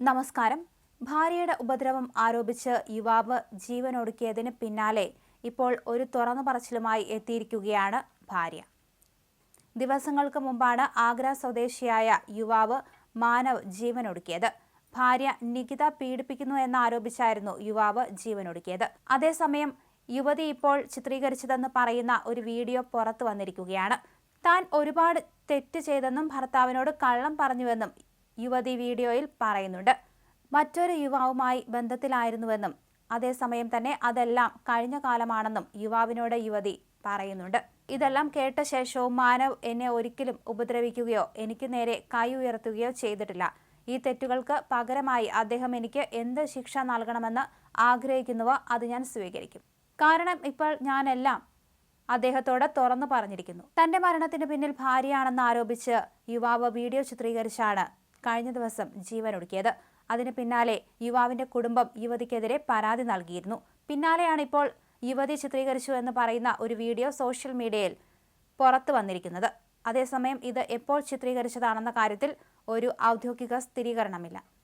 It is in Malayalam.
നമസ്കാരം. ഭാര്യയുടെ ഉപദ്രവം ആരോപിച്ച് യുവാവ് ജീവനൊടുക്കിയതിന് പിന്നാലെ ഇപ്പോൾ ഒരു തുറന്നു പറച്ചിലുമായി എത്തിയിരിക്കുകയാണ് ഭാര്യ. ദിവസങ്ങൾക്ക് മുമ്പാണ് ആഗ്ര സ്വദേശിയായ യുവാവ് മാനവ് ജീവനൊടുക്കിയത്. ഭാര്യ നികിത പീഡിപ്പിക്കുന്നു എന്നാരോപിച്ചായിരുന്നു യുവാവ് ജീവനൊടുക്കിയത്. അതേസമയം യുവതി ഇപ്പോൾ ചിത്രീകരിച്ചതെന്ന് പറയുന്ന ഒരു വീഡിയോ പുറത്തു വന്നിരിക്കുകയാണ്. താൻ ഒരുപാട് തെറ്റ് ചെയ്തെന്നും ഭർത്താവിനോട് കള്ളം പറഞ്ഞുവെന്നും യുവതി വീഡിയോയിൽ പറയുന്നുണ്ട്. മറ്റൊരു യുവാവുമായി ബന്ധത്തിലായിരുന്നുവെന്നും അതേസമയം തന്നെ അതെല്ലാം കഴിഞ്ഞ കാലമാണെന്നും യുവാവിനോട് യുവതി പറയുന്നുണ്ട്. ഇതെല്ലാം കേട്ട ശേഷവും മാനവ് എന്നെ ഒരിക്കലും ഉപദ്രവിക്കുകയോ എനിക്ക് നേരെ കൈ ഉയർത്തുകയോ ചെയ്തിട്ടില്ല. ഈ തെറ്റുകൾക്ക് പകരമായി അദ്ദേഹം എനിക്ക് എന്ത് ശിക്ഷ നൽകണമെന്ന് ആഗ്രഹിക്കുന്നുവോ അത് ഞാൻ സ്വീകരിക്കും. കാരണം ഇപ്പോൾ ഞാനെല്ലാം അദ്ദേഹത്തോട് തുറന്നു പറഞ്ഞിരിക്കുന്നു. തന്റെ മരണത്തിന് പിന്നിൽ ഭാര്യയാണെന്ന് ആരോപിച്ച് യുവാവ് വീഡിയോ ചിത്രീകരിച്ചാണ് കഴിഞ്ഞ ദിവസം ജീവനൊടുക്കിയത്. അതിന് പിന്നാലെ യുവാവിന്റെ കുടുംബം യുവതിക്കെതിരെ പരാതി നൽകിയിരുന്നു. പിന്നാലെയാണ് ഇപ്പോൾ യുവതി ചിത്രീകരിച്ചു എന്ന് പറയുന്ന ഒരു വീഡിയോ സോഷ്യൽ മീഡിയയിൽ പുറത്തു വന്നിരിക്കുന്നത്. അതേസമയം ഇത് എപ്പോൾ ചിത്രീകരിച്ചതാണെന്ന കാര്യത്തിൽ ഒരു ഔദ്യോഗിക സ്ഥിരീകരണമില്ല.